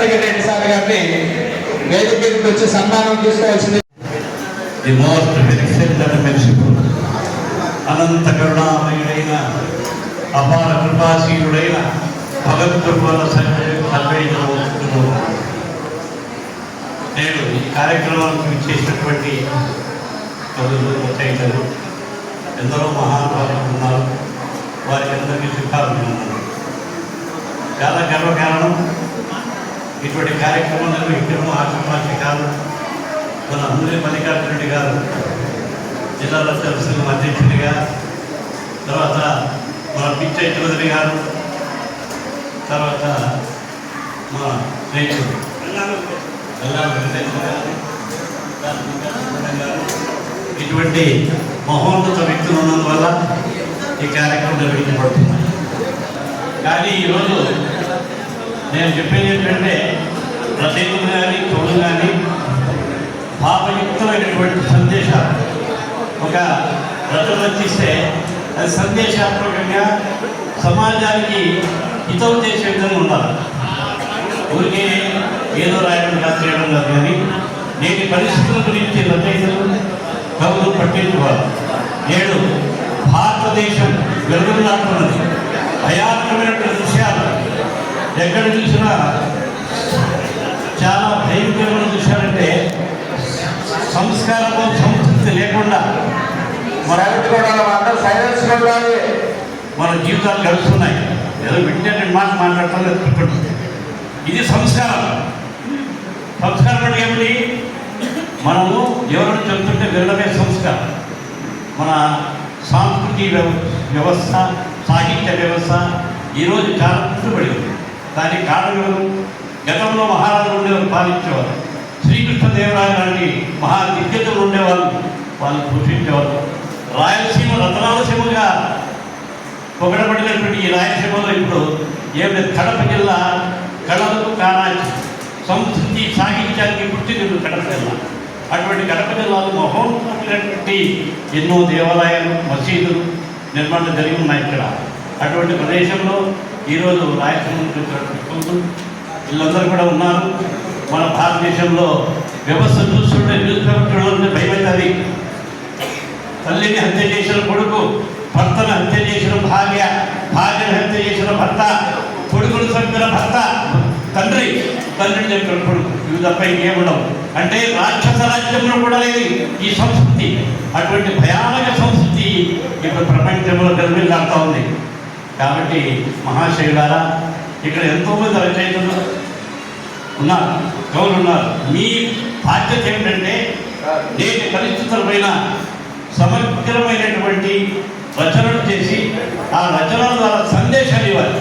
Nagadastagiri Reddy sir గారిని వేదిక మీదకి వచ్చి సన్మానం తీసుకోవాల్సింది ది మోస్ట్ బెనిఫిషియల్ అండ్ అనంత కరుణామయుడైన అపార కృపాశీలుడైన భగవద్గోపాల సర్వేశ్వరుడు నేను ఈ కార్యక్రమానికి ఇచ్చేసినటువంటి కవులు రచయితలు ఎందరో మహానుభావులు ఉన్నారు. వారి అందరికీ శుభాలు చాలా గర్వకారణం ఇటువంటి కార్యక్రమం నిర్వహించడం ఆశమాషి కాదు మన అందరి మల్లికార్జున రెడ్డి గారు జిల్లా రచన సంఘం అధ్యక్షుడిగా తర్వాత మన పిచ్చై చౌదరి గారు తర్వాత మన స్నేహితుడు గారు, గారు. ఇటువంటి మహోన్నత వ్యక్తులు ఉన్నందువల్ల ఈ కార్యక్రమం నిర్వహించబడుతుంది కానీ ఈరోజు నేను చెప్పేది ఏంటంటే రచయితలు కానీ కవులు కానీ పాపయుక్తమైనటువంటి సందేశాలు. ఒక రచన రచిస్తే అది సందేశాత్మకంగా సమాజానికి హితం చేసే విధంగా ఉండాలి. ఊరికే ఏదో రాయడం కాదు చేయడం కాదు కానీ నేటి పరిస్థితుల గురించి రచయితలు కవులు పట్టించుకోవాలి. నేడు భారతదేశం వెలుగులాడుతున్నది భయాత్మకమైనటువంటి విషయాలు ఎక్కడ చూసినా చాలా భయంకరమైన విషయాలంటే సంస్కారము సంస్కృతి లేకుండా సైలెన్స్ మన జీవితాలు గడుస్తున్నాయి. ఏదో వింటే రెండు మాట మాట్లాడతాను ఇది సంస్కారం. సంస్కారం అంటే ఏమిటి? మనము ఎవరిని చెప్తుంటే వినడమే సంస్కారం. మన సాంస్కృతిక వ్యవ వ్యవస్థ సాహిత్య వ్యవస్థ ఈరోజు చాలా పుట్టుబడి ఉంది. దానికి కారణం గతంలో మహారాజులు ఉండేవారు పాలించేవారు. శ్రీకృష్ణదేవరాయ లాంటి మహా దిగ్గజులు ఉండేవాళ్ళు వాళ్ళు పోషించేవారు. రాయలసీమ రతనాలసీమగా పొగడబడినటువంటి ఈ రాయలసీమలో ఇప్పుడు ఏమిటి? కడప జిల్లా కళలకు కానాచి సంస్కృతి సాహిత్యానికి పుట్టినిల్లు కడప జిల్లా. అటువంటి కడప జిల్లాలో మహోన్నతమైనటువంటి ఎన్నో దేవాలయాలు మసీదులు నిర్మాణం జరిగి ఉన్నాయి ఇక్కడ. అటువంటి ప్రదేశంలో ఈరోజు రాయలసీమ నుంచి వచ్చినటువంటి వీళ్ళందరూ కూడా ఉన్నారు. మన భారతదేశంలో వ్యవస్థ చూస్తుంటే న్యూస్ పేపర్ చూడాలంటే భయమవుతుంది తల్లిని హత్య చేసిన కొడుకు భర్తను హత్య చేసిన భార్య భార్యను హత్య చేసిన భర్త కొడుకును చంపిన భర్త తండ్రి తండ్రిని చంపిన కొడుకు. ఇవి తప్ప ఇంకేముండవు అంటే రాక్షస రాజ్యంలో కూడా లేదు ఈ సంస్కృతి. అటువంటి భయానక సంస్కృతి ఇప్పుడు ప్రపంచంలో గర్భిల్లాడుతూ ఉంది. కాబట్టి మహాశయులారా ఇక్కడ ఎంతోమంది రచయితలు ఉన్నారు కవులు ఉన్నారు. మీ బాధ్యత ఏమిటంటే నేటి పరిస్థితులపైన సమగ్రమైనటువంటి రచనలు చేసి ఆ రచనల ద్వారా సందేశాలు ఇవ్వాలి.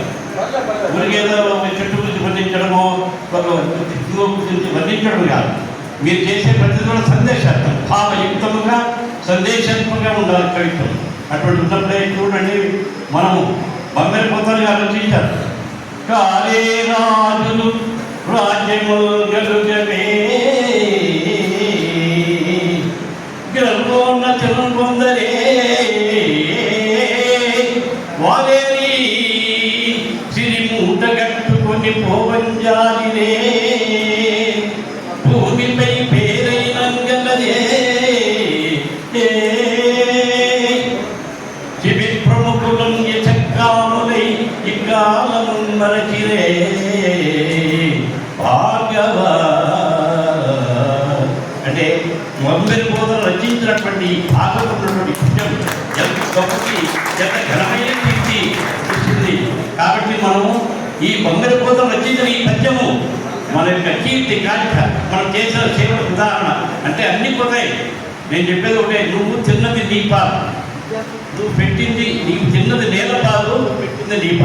ఊరికేదో చెట్టు గురించి వర్ణించడమో ఒక గురించి వర్ణించడం కాదు. మీరు చేసే ప్రతి కూడా సందేశాత్మకం. భావయుక్తముగా సందేశాత్మకంగా ఉండాలి కవిత్వం. అటువంటి ఉన్నప్పుడే చూడండి మనము బంగారు పొందాలి గారు రచించారు కాలే రాజులు రాజ్యములు గలుగవే ఇక్కాలము మరచిరే భార్గవ. అంటే మొదటి బోధన రచించినటువంటి ఈ భాగవతం ఉన్నటువంటి పుణ్యం ఎంత గొప్పది ఎంత ఘనమైన వ్యక్తి ఇస్తుంది కాబట్టి మనము ఈ బొమ్మరి బోధన రచించిన ఈ పద్యము మన యొక్క కీర్తి కాంక్ష మనం చేసిన సేవ ఉదాహరణ. అంటే అన్ని పోతాయి. నేను చెప్పేది ఒకటే నువ్వు తిన్నది నీ పాలు. నువ్వు పెట్టింది నీకు తిన్నది నేల పాలు నువ్వు దీప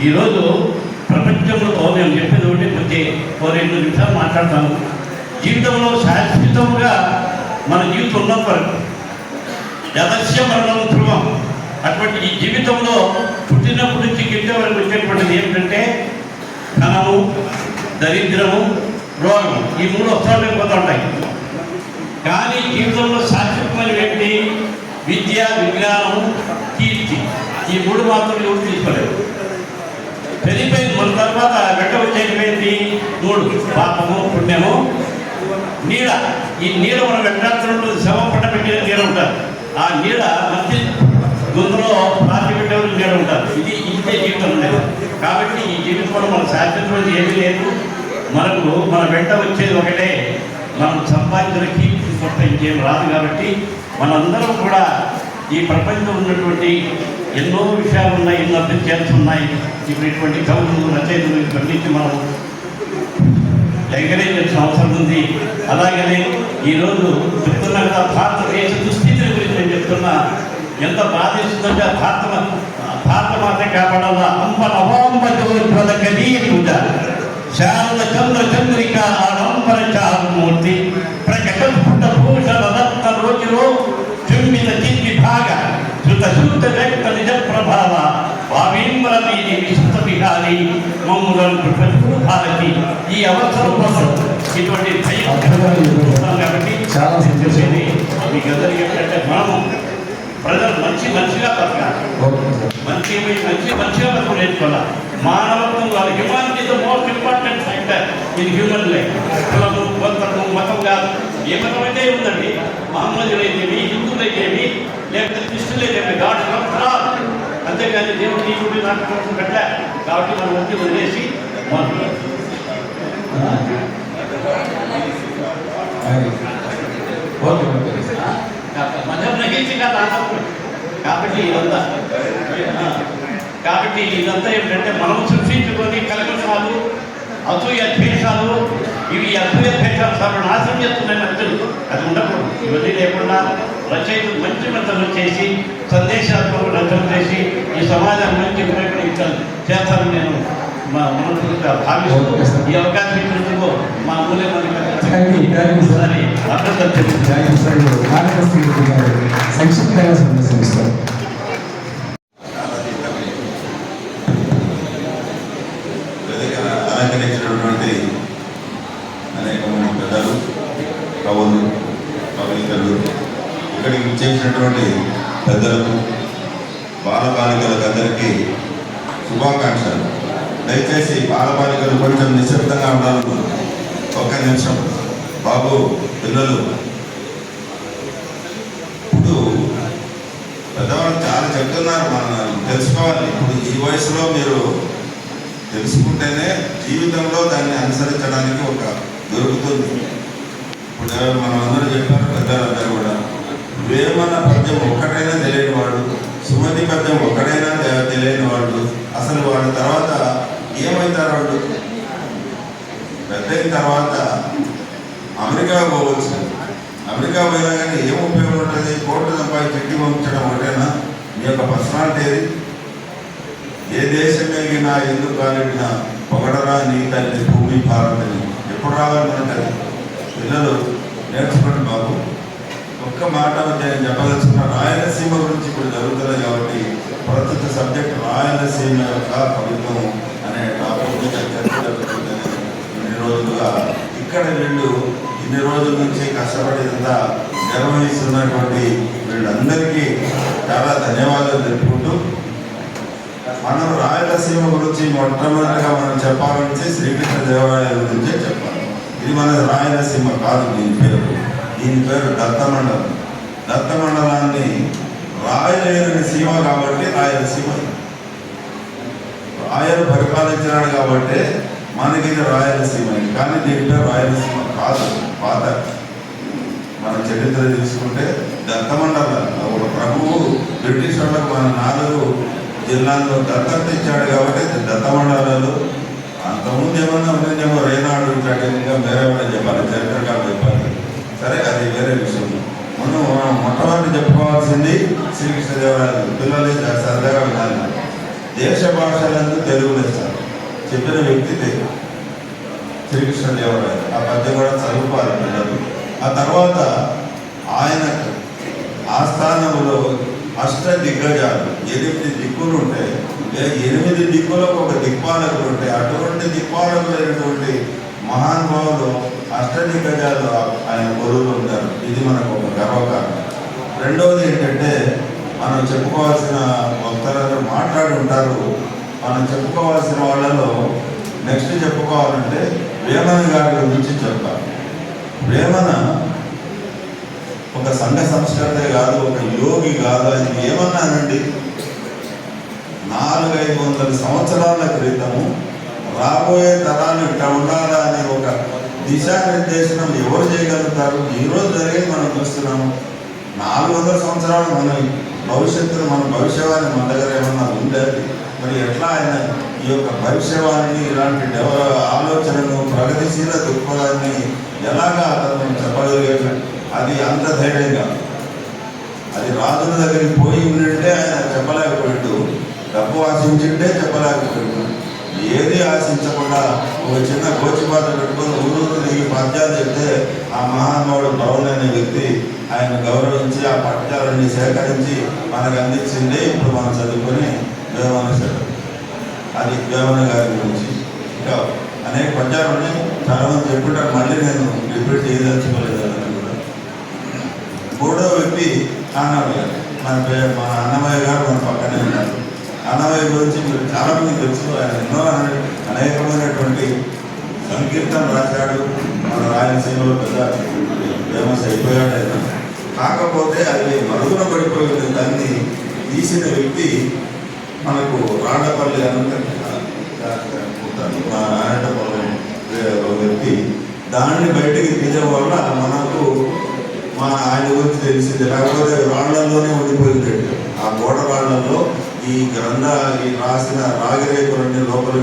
ఈరోజు ప్రపంచంలో మేము చెప్పేది ఒకటి కొద్ది ఓ రెండు నిమిషాలు మాట్లాడతాము జీవితంలో శాశ్వతంగా మన జీవితం ఉన్న వరకు యదస్య మరణం ధ్రువం. అటువంటి ఈ జీవితంలో పుట్టినప్పటి నుంచి గిట్టే వరకు వచ్చేటువంటిది ఏమిటంటే ధనము దరిద్రము రోగం ఈ మూడు వస్త్రాలు పోతూ ఉంటాయి. కానీ జీవితంలో శాశ్వతమైన వ్యక్తి విద్య విజ్ఞానం కీర్తి మాత్రం ఎవరు తీసుకోలేదు. పెరిగిపోయింది మన తర్వాత గడ్డ వచ్చేపోయింది మూడు పాపము పుణ్యము. నీడ ఈ నీడ మన వెంకటాచలంలో శవ పట్ట పెట్టిన నీడ ఉంటారు ఆ నీడ మంచి గొంతులో పాతి పెట్టేవాళ్ళు నీడ ఉంటారు ఇది ఇంతే జీవితం ఉండేది. కాబట్టి ఈ జీవితంలో మన శాశ్వతం ఏమీ లేదు. మనకు మన వెంట వచ్చేది ఒకటే మనం సంపాదించిన కీర్తి కొత్త ఇంకేం రాదు కాబట్టి మనందరం కూడా ఈ ప్రపంచంలో ఉన్నటువంటి ఎన్నో విషయాలు ఉన్నాయి ఎన్నో అభివృద్ధి ఉన్నాయి ఇప్పుడు ఇటువంటి కవులు రచయితలు ఇవన్నీ మనం ఎంకరేజ్ అవసరం ఉంది. అలాగనే ఈరోజు చెప్తున్నా కదా భారతదేశ దుస్థితిని గురించి నేను చెప్తున్నా. ఎంత బాధిస్తుందంటే భారత భారత మాత కాపాడాల? అంబ నవాంబ కలీయుడ శారద చంద్ర చంద్రిక ఆడంబర చారుమూర్తి. ప్రకటస్ఫుట భూషణ రత్న రోజులో శుద్ధ వ్యక్త నిజ ప్రభావ విహారి మమ్ములను భారతి ఈ అవసరం కోసం ఇటువంటి భయం ఉన్నాం కాబట్టి చాలా సంతోషం. మీకు అందరికీ ఏంటంటే మనము ప్రజలు మంచి మంచిగా బతకాలి. మంచి మంచి మంచిగా బతుకు నేర్చుకోవాలి? మానవత్వం వాళ్ళ humanity the most important factor in human life కులము గోత్రము మతం కాదు. ఏ ఉందండి మహమ్మదులు అంతేగాని దేవుడు నీ గుడి నాకు కోసం పెట్టలే కాబట్టి మనం వచ్చి వదిలేసి మనం ఓకే గ్రహించి కాదు కాబట్టి ఇదంతా. కాబట్టి ఇదంతా ఏమిటంటే మనం సృష్టించుకొని కలకసాలు అసూయ ద్వేషాలు ఇవి అసూయ ద్వేషాలు సార్ నాశనం చేస్తున్నాయి మధ్యలు అది ఉండకూడదు. ఇవన్నీ లేకుండా రచయితలు మంచి రచనలు చేసి సందేశాత్మక రచనలు చేసి ఈ సమాజాన్ని మంచి ఉపయోగించాలి చేస్తారని నేను మా మనసుగా భావిస్తూ ఈ అవకాశం ఇచ్చినందుకు మా మూల్య Thank you, thank you, sir. సరే అభినందన తెలుపుతున్నాను. థ్యాంక్ యూ సార్ మార్గదర్శి గారు సంక్షిప్తంగా సందర్శిస్తారు వేదికను అలంకరించినటువంటి అనేక మంది పెద్దలు కవులు కవయితలు ఇక్కడికి చేసినటువంటి పెద్దలకు బాలబాలికలకు అందరికీ శుభాకాంక్షలు దయచేసి బాలబాలికలు కొంచెం నిశ్శబ్దంగా ఉండాలను ఒక్క నిమిషం. బాబు పిల్లలు. ఇప్పుడు పెద్దవాళ్ళు చాలా చెప్తున్నారు మన తెలుసుకోవాలి. ఇప్పుడు ఈ వయసులో మీరు తెలుసుకుంటేనే జీవితంలో దాన్ని అనుసరించడానికి ఒక దొరుకుతుంది. ఇప్పుడు మనం అందరూ చెప్పారు పెద్దలందరూ కూడా. వేమన పద్యం ఒక్కటైనా తెలియని వాడు సుమతి పద్యం ఒక్కడైనా తర్వాత అమెరికా పోవచ్చు. అమెరికా పోయినా కానీ ఏం ఉపయోగం ఉంటుంది? కోర్టు సంపాదించి ఇంటికి పంపించడం ఒకటేనా మీ యొక్క పర్సనాలిటీ ఏది? ఏ దేశం కలిగినా ఎందుకు కాలిడినా పొగడరా నీ తల్లి భూమి భారతని? ఎప్పుడు రావాలి మనకి పిల్లలు నేర్చుకోండి బాబు. ఒక్క మాట నేను చెప్పదలుచుకున్న రాయలసీమ గురించి ఇప్పుడు జరుగుతుంది కాబట్టి ప్రస్తుత సబ్జెక్ట్ రాయలసీమ యొక్క కవిత్వం అనే టాపిక్ మీద చర్చ జరుగుతుందని ఇన్ని రోజులుగా ఇక్కడ వీళ్ళు ఇన్ని రోజుల నుంచి కష్టపడేంతా నిర్వహిస్తున్నటువంటి వీళ్ళందరికీ చాలా ధన్యవాదాలు తెలుపుకుంటూ మనం రాయలసీమ గురించి మొట్టమొదటిగా మనం చెప్పాలంటే శ్రీకృష్ణ దేవాలయం గురించే చెప్పాలి. ఇది మన రాయలసీమ కాదు దీని పేరు. దీని పేరు దత్తమండలం. దత్తమండలాన్ని రాయలేని సీమ కాబట్టి రాయలసీమ. రాయలు పరిపాలించినాడు కాబట్టి మనకి రాయలసీమ కానీ దీని రాయలసీమ కాదు. పాత మన చరిత్ర తీసుకుంటే దత్తమండలం. ఒక ప్రభువు బ్రిటిష్ వాళ్ళకు మన నాలుగు జిల్లాల్లో దత్తత ఇచ్చాడు కాబట్టి దత్తమండలాలు అంతకుముందు ఏమన్నా ఉందేమో రేనాడు ఇట్లాంటి ఇంకా వేరే వాళ్ళు చెప్పాలి. చరిత్రకారులు చెప్పాలి. సరే అది వేరే విషయం. మనం మనం మొట్టమొదటి చెప్పుకోవాల్సింది శ్రీకృష్ణదేవరాయలు. పిల్లలు సరదాగా వినాలి. దేశ భాషలందు తెలుగు లెస్స చెప్పిన వ్యక్తి శ్రీకృష్ణదేవరాయ ఆ పద్యం కూడా చదువుకోవాలి పిల్లలు. ఆ తర్వాత ఆయన ఆస్థానంలో అష్ట దిగ్గజాలు. ఎనిమిది దిక్కులు ఉంటాయి ఎనిమిది దిక్కులకు ఒక దిక్పాలకులు ఉంటాయి అటువంటి దిక్పాలకులైనటువంటి మహానుభావులు అష్ట దిగ్గజాలు ఆయన గురువులు ఉంటారు. ఇది మనకు ఒక గర్వకారణం. రెండవది ఏంటంటే మనం చెప్పుకోవాల్సిన వక్తలందరూ మాట్లాడుంటారు. మనం చెప్పుకోవాల్సిన వాళ్ళలో నెక్స్ట్ చెప్పుకోవాలంటే వేమన గారి గురించి చెప్పాలి. వేమన ఒక సంఘ సంస్కృతే కాదు ఒక యోగి కాదు అది ఏమన్నానండి నాలుగైదు వందల సంవత్సరాల క్రితము రాబోయే తరాలు ఇట్లా ఉండాలా అనే ఒక దిశానిర్దేశనం ఎవరు చేయగలుగుతారు? ఈరోజు రోజు జరిగేది మనం చూస్తున్నాము. నాలుగు వందల సంవత్సరాలు మనం భవిష్యత్తులో మన భవిష్యవాణి మన దగ్గర ఏమన్నా ఉండేది మరి ఎట్లా ఆయన ఈ యొక్క భవిష్యవాణిని ఇలాంటి డెవలప్ ఆలోచనను ప్రగతిశీల దృక్పథాన్ని ఎలాగా అతను చెప్పగలిగాడు? అది అంత ధైర్యంగా అది రాజుల దగ్గరికి పోయి ఉండింటే ఆయన చెప్పలేకపోయాడు. డబ్బు ఆశించింటే చెప్పలేకపోయాడు. ఆశించకుండా ఒక చిన్న గోచిపాత పెట్టుకుని ఊరూరు దిగి పద్యాలు చెప్తే ఆ మహానుభావుడు పవన్ అనే వ్యక్తి ఆయన గౌరవించి ఆ పద్యాలన్నీ సేకరించి మనకు అందించింది ఇప్పుడు మనం చదువుకొని వేమన అది వేమన గారి గురించి. ఇంకా అనేక పద్యాలు ఉన్నాయి. చాలా మంది చెప్పుంటారు మళ్ళీ నేను రిపీట్ చేయదలుచుకోలేదు అదని కూడా. మూడో వ్యక్తి అన్నమయ్య మన మన అన్నమయ్య గారు మన పక్కనే ఉన్నారు అన్నమయ్య గురించి మీరు చాలా మంది తెలుసు. ఆయన ఎన్నో అనేకమైనటువంటి సంకీర్తన రాశాడు. మన రాయలసీమలో పెద్ద ఫేమస్ అయిపోయాడు ఆయన. కాకపోతే అది మరుగున పడిపోయిన దాన్ని తీసిన వ్యక్తి మనకు రాడపల్లి అనంతపల్లి మా వ్యక్తి. దాన్ని బయటికి తీయడం వల్ల మనకు మా ఆయన గురించి తెలిసింది. లేకపోతే రాళ్ళలోనే ఉండిపోయింది ఆ గోడ రాళ్ళలో ఈ గ్రంథ ఈ రాసిన రాగిరేకులన్నీ లోపల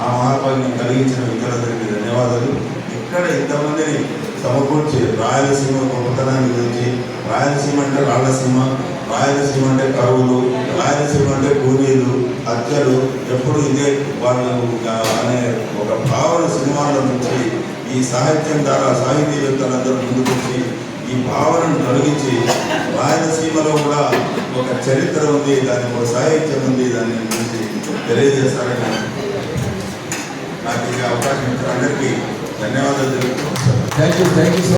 ఆ మహాత్మాని కలిగించిన విద్యార్థులకి ధన్యవాదాలు. ఇక్కడ ఇంతమందిని సమకూర్చి రాయలసీమ గొప్పతనాన్ని గురించి రాయలసీమ అంటే రాళ్ళసీమ రాయలసీమ అంటే కరువులు రాయలసీమ అంటే కూలీలు హత్యలు ఎప్పుడు ఇదే వాళ్ళు అనే ఒక భావన సినిమాల నుంచి ఈ సాహిత్యం ద్వారా సాహితీవేత్తలందరూ ముందుకు ఆవరణ తొలగించి రాయలసీమలో కూడా ఒక చరిత్ర ఉంది దానికి ఒక సాహిత్యం ఉంది దాని గురించి తెలియజేస్తారని నాకు ఈ అవకాశం ఇచ్చిన అందరికీ ధన్యవాదాలు తెలుపుతూ థ్యాంక్ యూ థ్యాంక్ యూ